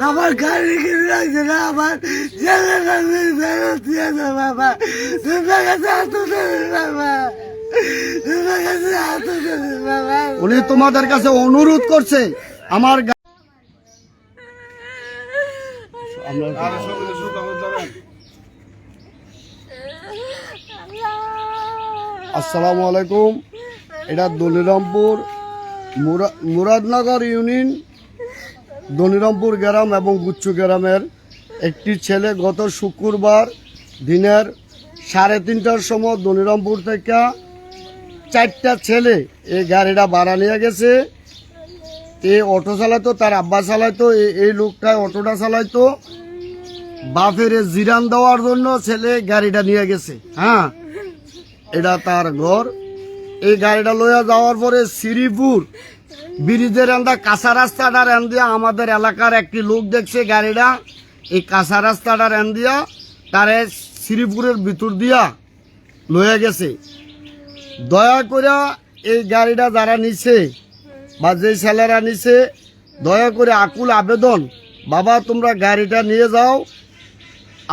আমার গাড়ি কিনে রাখছে না, আমার ছেলেটা ফেরত দিয়ে বাবা। তোমার কাছে হাত বাবা। উনি তোমাদের কাছে অনুরোধ করছে আমার আসসালামু আলাইকুম। এটা দলিরামপুর মুরা- মুরাদনগর ইউনিয়ন দলিরামপুর গ্রাম এবং গুচ্ছু গ্রামের একটি ছেলে গত শুক্রবার দিনের সাড়ে তিনটার সময় দলিরামপুর থেকে চারটা ছেলে এই গাড়িটা ভাড়া নিয়ে গেছে। এ অটো চালাতো তার আব্বা চালাইতো এই লোকটা অটোটা চালাইতো। বাপের জিরান দেওয়ার জন্য ছেলে গাড়িটা নিয়ে গেছে হ্যাঁ? এটা তার ঘর। এই গাড়িটা লইয়া যাওয়ার পরে শ্রীপুর ব্রিজের আন্দা কাঁচা রাস্তাটার এন দিয়া আমাদের এলাকার একটি লোক দেখছে গাড়িটা। এই কাঁচা রাস্তাটার এন দিয়া তারে শ্রীপুরের ভিতর দিয়া লইয়া গেছে। দয়া করে এই গাড়িটা যারা নিছে বা যে ছেলেরা নিছে, দয়া করে আকুল আবেদন, বাবা তোমরা গাড়িটা নিয়ে যাও,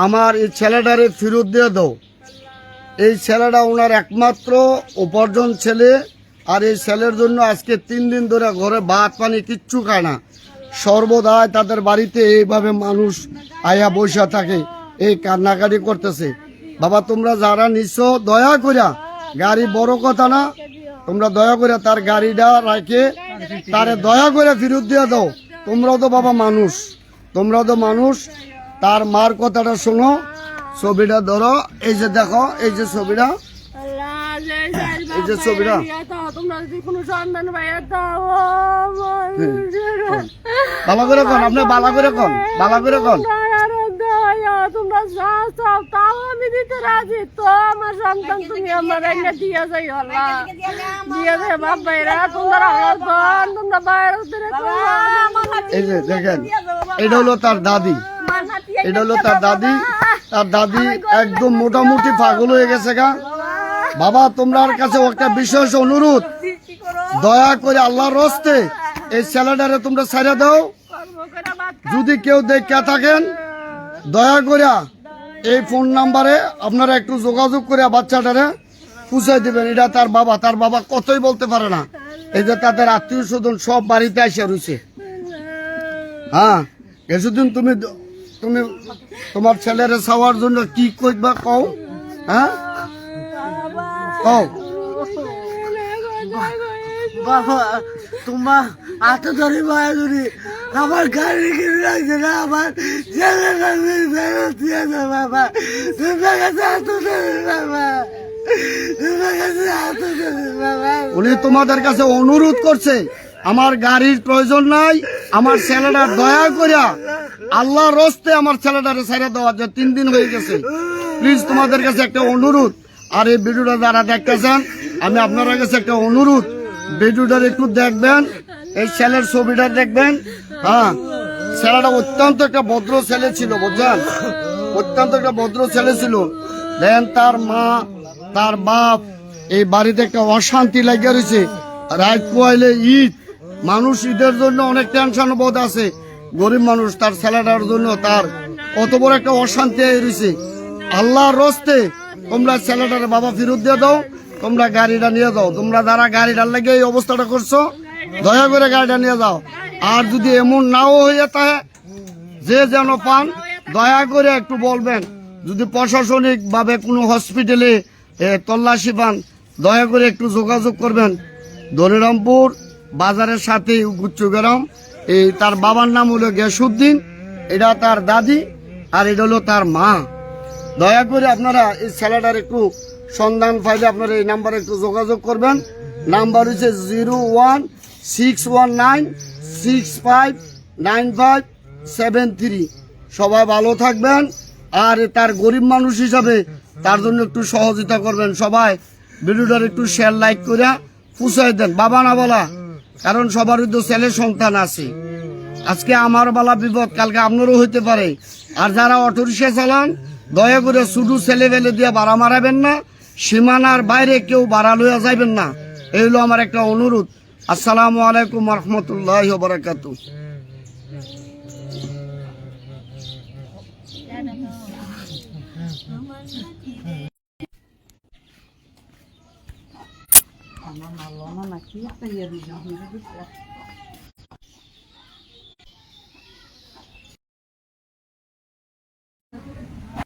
আমার এই ছেলেটারে ফেরত দিয়ে দাও। এই ছেলেটা ওনার একমাত্র উপার্জন ছেলে। আর এই ছেলের জন্য আজকে তিন দিন ধরে ঘরে ভাত পানি কিচ্ছু খায় না। সর্বদাই তাদের বাড়িতে এইভাবে মানুষ আয়া বসে থাকে এই কান্নাকাটি করতেছে। বাবা তোমরা যারা নিচ্ছ দয়া করিয়া গাড়ি বড় কথা না তোমরা দয়া করে তার গাড়িটা রাখে তারে দয়া করে ফেরত দিয়ে দাও। তোমরাও তো বাবা মানুষ তোমরাও তো মানুষ। তার মার কথাটা শোনো ছবিটা ধরো এই যে দেখো এই যে ছবিটা। এই যে ছবিটা। বালা করে কন আপনি বালা করে কন বালা করে কন। তোমরা যা চাও তাও আমি দিতে রাজি। তো আমার সন্তান তুমি আমার এনে দিয়ে যাই হলা দিয়ে যাই বাপ ভাইরা তোমরা তোমরা বাইরে উতরে এই যে দেখেন এটা হলো তার দাদি। এটা হলো তার দাদি। তার দাদি একদম মোটামুটি পাগল হয়ে গেছে গা। বাবা, তোমরার কাছে একটা বিশেষ অনুরোধ। দয়া করে আল্লাহর রস্তে এই ছেলেটারে তোমরা ছেড়ে দাও। যদি কেউ দেখে থাকেন, দয়া করে এই ফোন নাম্বারে আপনারা একটু যোগাযোগ করে বাচ্চাটারে পুষাই দিবেন। এটা তার বাবা তার বাবা কতই বলতে পারে না। এই যে তাদের আত্মীয় স্বজন সব বাড়িতে এসে রয়েছে হ্যাঁ কিছুদিন তুমি তুমি তোমার ছেলের চাওয়ার জন্য কি করবা কও? হ্যাঁ? কও বাবা তোমার হাত ধরে মায়া ধরি আমার গাড়ি কিনে রাখছে না আমার ছেলেটা ফেরত দিয়ে দে বাবা। তোমার কাছে হাত ধরে বাবা। তোমার কাছে হাত ধরে বাবা। উনি তোমাদের কাছে অনুরোধ করছে আমার গাড়ির প্রয়োজন নাই আমার ছেলেটা দয়া করিয়া আল্লাহর রস্তে আমার ছেলেটারে ছেড়ে দেওয়া যে তিন দিন হয়ে গেছে। প্লিজ তোমাদের কাছে একটা অনুরোধ আর এই ভিডিওটা যারা দেখতেছেন, আমি আপনার কাছে একটা অনুরোধ। ভিডিওটার একটু দেখবেন, এই ছেলের ছবিটা দেখবেন। হ্যাঁ ছেলেটা অত্যন্ত একটা ভদ্র ছেলে ছিল, বুঝছেন? অত্যন্ত একটা ভদ্র ছেলে ছিল। দেন তার মা, তার বাপ এই বাড়িতে একটা অশান্তি লাগিয়ে রয়েছে রাত পোয়াইলে ঈদ। মানুষ ঈদের জন্য অনেক টেনশন বোধ আছে। গরিব মানুষ, তার ছেলেটার জন্য তার কত বড় একটা অশান্তি রয়েছে আল্লাহর রস্তে তোমরা ছেলেটার বাবা ফেরত দিয়ে দাও, তোমরা গাড়িটা নিয়ে যাও। তোমরা যারা গাড়িটার লেগে এই অবস্থাটা করছ, দয়া করে গাড়িটা নিয়ে যাও। আর যদি এমন নাও হয়ে থাকে, যে যেন পান, দয়া করে একটু বলবেন। যদি প্রশাসনিক ভাবে কোনো হসপিটালে তল্লাশি পান, দয়া করে একটু যোগাযোগ করবেন। দরিরামপুর বাজারের সাথে গুচ্ছগ্রাম এই তার বাবার নাম হলো গেসুদ্দিন, এটা তার দাদি, আর এটা হলো তার মা। দয়া করে আপনারা এই ছেলেটার একটু সন্ধান পাইলে আপনারা এই নাম্বারে একটু যোগাযোগ করবেন। নাম্বার হচ্ছে zero one, six one nine, six five, nine five, seven three. সবাই ভালো থাকবেন আর তার গরিব মানুষ হিসাবে তার জন্য একটু সহযোগিতা করবেন। সবাই ভিডিওটার একটু শেয়ার লাইক করে পুষাই দেন। বাবা না বলা, কারণ সবারই তো ছেলে সন্তান আছে। আজকে আমার বালা বিপদ, কালকে আপনারও হইতে পারে। আর যারা অটো অটোরিক্সা চালান দয়া করে শুধু ছেলেবেলে দিয়ে বাড়া মারাবেন না সীমানার বাইরে কেউ বাড়া লইয়া যাইবেন না। এই হলো আমার একটা অনুরোধ। আসসালামু আলাইকুম রহমতুল্লাহ বারাকাতু Mama, Mama, aqui, eu tenho a